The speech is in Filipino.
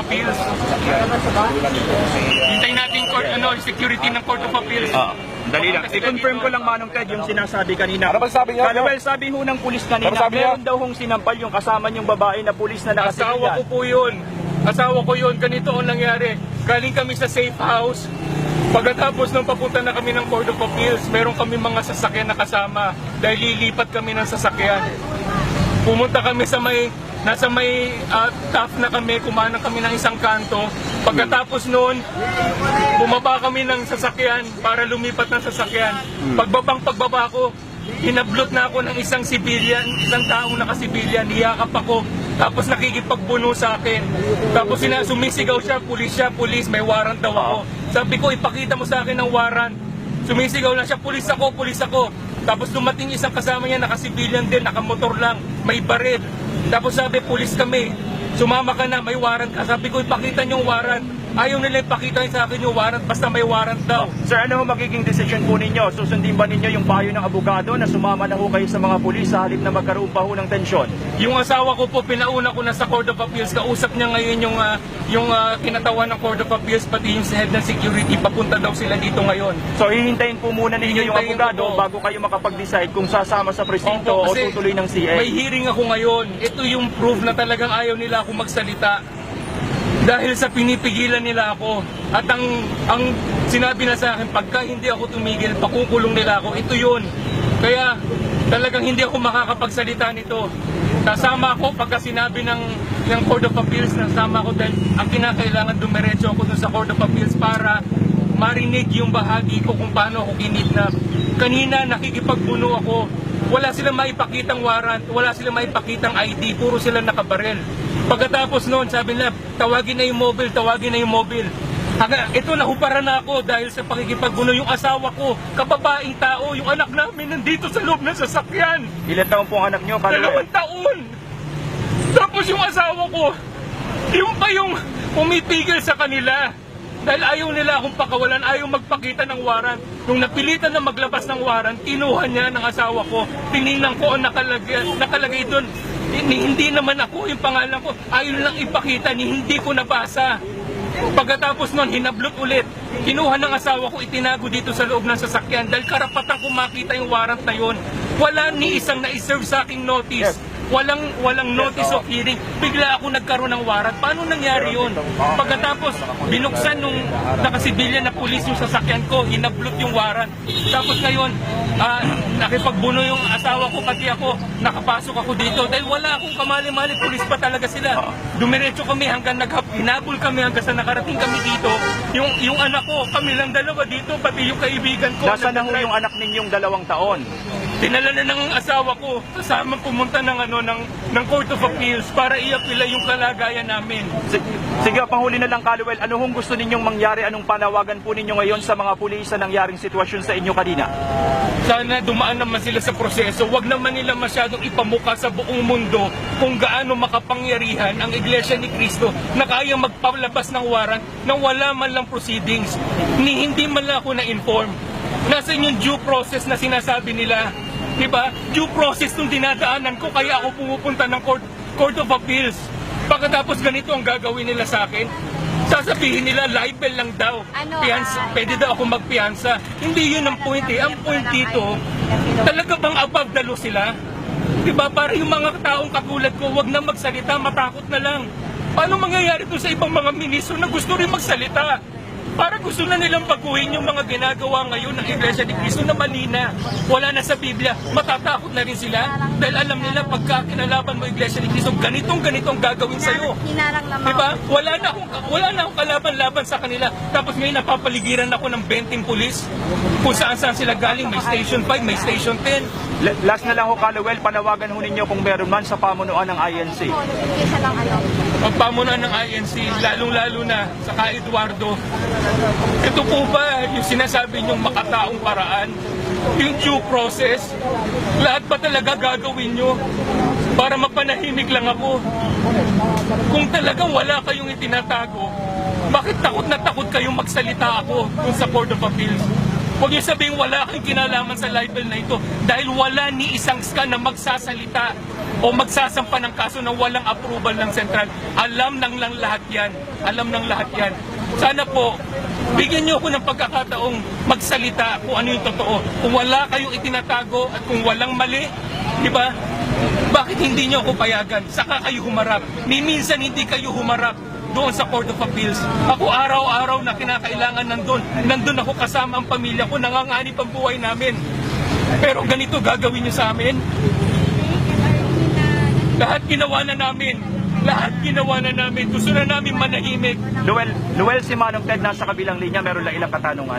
Appeals. Hintayin natin court, ano, security ng Court of Appeals. Ah, dali lang. I-confirm ko lang Manong Ted yung sinasabi kanina. Ano ba sabi niyo? Kalawel, sabi ho ng pulis kanina, Ano sabi meron daw hong sinampal yung kasama yung babae na pulis na Asawa ko po yun. Asawa ko yun. Ganito ang nangyari. Galing kami sa safe house. Pagkatapos nung papunta na kami ng Court of Appeals, meron kami mga sasakyan na kasama dahil lilipat kami ng sasakyan. Pumunta kami sa may, nasa may uh, staff na kami, kumanan kami ng isang kanto. Pagkatapos noon, bumaba kami ng sasakyan para lumipat ng sasakyan. Pagbabang pagbaba ko, hinablot na ako ng isang civilian, isang taong nakasibilyan, niyakap ako, tapos nakikipagbuno sa akin. Tapos sina, sumisigaw siya, pulis siya, pulis, may warrant daw ako. Sabi ko, ipakita mo sa akin ng warrant. Sumisigaw lang siya, pulis ako, pulis ako. Tapos dumating isang kasama niya, nakasibilyan din, nakamotor lang, may baril. Tapos sabi, pulis kami. Sumama ka na, may warrant ka. Sabi ko, ipakita niyo yung warrant. Ayaw nila ipakita sa akin yung warrant, basta may warrant daw. Sir, ano magiging decision po ninyo? Susundin ba ninyo yung payo ng abogado na sumama na ho kayo sa mga pulis sa halip na magkaroon pa ho ng tensyon? Yung asawa ko po, pinauna ko na sa Court of Appeals. Kausap niya ngayon yung, ah, yung ah, kinatawan ng Court of Appeals, pati yung head ng security. Papunta daw sila dito ngayon. So hihintayin po muna ninyo yung Hihintayin abogado ko po. bago kayo makapag-decide kung sasama sa presinto o Opo, kasi tutuloy ng CA. May hearing ako ngayon. Ito yung proof na talagang ayaw nila ako magsalita. Dahil sa pinipigilan nila ako. At ang, ang sinabi na sa akin, pagka hindi ako tumigil, pakukulong nila ako. Ito yun. Kaya talagang hindi ako makakapagsalita nito. Kasama ako pagka sinabi ng, ng Court of Appeals, nasama ako dahil ang kinakailangan dumiretso ako dun sa Court of Appeals para marinig yung bahagi ko kung paano ako kinidnap. Kanina nakikipagbuno ako. Wala silang maipakitang warrant, wala silang maipakitang ID, puro sila nakabarel. Pagkatapos noon, sabi nila, tawagin na yung mobile, tawagin na yung mobile. Hanga, ito nahuparan na ako dahil sa pakikipagbuno yung asawa ko, kababaing tao, yung anak namin nandito sa loob ng sasakyan. Ilan taon po ang anak nyo, Kalawel? Dalawang taon! Tapos yung asawa ko, yung pa yung pumipigil sa kanila. Dahil ayaw nila akong pakawalan, ayaw magpakita ng warrant. Nung napilitan na maglabas ng warrant, kinuha niya ng asawa ko. Tiningnan ko ang nakalagay, nakalagay doon. Hindi naman ako yung pangalan ko. Ayaw lang ipakita, ni hindi ko nabasa. Pagkatapos nun, hinablot ulit. Kinuha ng asawa ko, itinago dito sa loob ng sasakyan dahil karapatan ko makita yung warrant na yun. Wala ni isang na-serve sa aking notice. Walang walang notice of hearing. Bigla ako nagkaroon ng warrant. Paano nangyari yun? Pagkatapos, binuksan nung nakasibilyan na pulis yung sasakyan ko, hinablot yung warrant. Tapos ngayon, ah, nakipagbuno yung asawa ko, pati ako, nakapasok ako dito. Dahil wala akong kamali-mali, pulis pa talaga sila. Dumiretso kami hanggang naghap, hinabol kami hanggang sa nakarating kami dito. Yung, yung anak ko, kami lang dalawa dito, pati yung kaibigan ko. Nasaan na yung anak ninyong dalawang taon? Dinala na ng asawa ko kasama pumunta ng ano ng ng Court of Appeals para iapila yung kalagayan namin. Sige, sige panghuli na lang, Kalawel. Ano hong gusto ninyong mangyari? Anong panawagan po ninyo ngayon sa mga pulis sa nangyaring sitwasyon sa inyo kanina? Sana dumaan naman sila sa proseso. Huwag naman nila masyadong ipamuka sa buong mundo kung gaano makapangyarihan ang Iglesia ni Cristo na kaya magpalabas ng warrant na wala man lang proceedings. Ni hindi man lang ako na-inform. Nasaan yung due process na sinasabi nila? Diba? Due process nung dinadaanan ko kaya ako pumupunta ng court, court of Appeals. Pagkatapos ganito ang gagawin nila sa akin, sasabihin nila libel lang daw. Ano, Piyansa, ah, pwede daw ako magpiyansa. Hindi yun ang point eh. Ang point dito, talaga bang above the law sila? Diba? Para yung mga taong katulad ko, wag na magsalita, matakot na lang. Paano mangyayari to sa ibang mga ministro na gusto rin magsalita? Para gusto na nilang baguhin yung mga ginagawa ngayon ng Iglesia ni Cristo na mali na. Wala na sa Biblia. Matatakot na rin sila. Dahil alam nila pagka kinalaban mo Iglesia ni Cristo, ganitong ganitong gagawin sa'yo. Diba? Wala na akong wala na akong kalaban-laban sa kanila. Tapos ngayon napapaligiran ako ng 20 pulis. Kung saan saan sila galing, may station 5, may station 10. L- last na lang ho, Kalawel, panawagan ho ninyo kung meron man sa pamunuan ng INC. Nag-umpisa lang ano. Ang pamunuan ng INC, lalong-lalo na sa ka Eduardo. Ito po ba yung sinasabi niyong makataong paraan? Yung due process? Lahat ba talaga gagawin niyo para mapanahimik lang ako? Kung talagang wala kayong itinatago, bakit takot na takot kayong magsalita ako dun sa Court of Appeals? Huwag niyo sabihin wala kang kinalaman sa libel na ito dahil wala ni isang ska na magsasalita o magsasampa ng kaso na walang approval ng sentral. Alam ng lang lahat yan. Alam ng lahat yan. Sana po, bigyan niyo ako ng pagkakataong magsalita kung ano yung totoo. Kung wala kayong itinatago at kung walang mali, di ba? Bakit hindi niyo ako payagan? Saka kayo humarap. Ni minsan hindi kayo humarap doon sa Court of Appeals. Ako araw-araw na kinakailangan nandun. Nandun ako kasama ang pamilya ko, nanganganib ang buhay namin. Pero ganito gagawin niyo sa amin? Lahat ginawa na namin. Lahat ginawa na namin. Gusto na namin manahimik. Noel, Noel si Manong Ted nasa kabilang linya, meron lang ilang katanungan.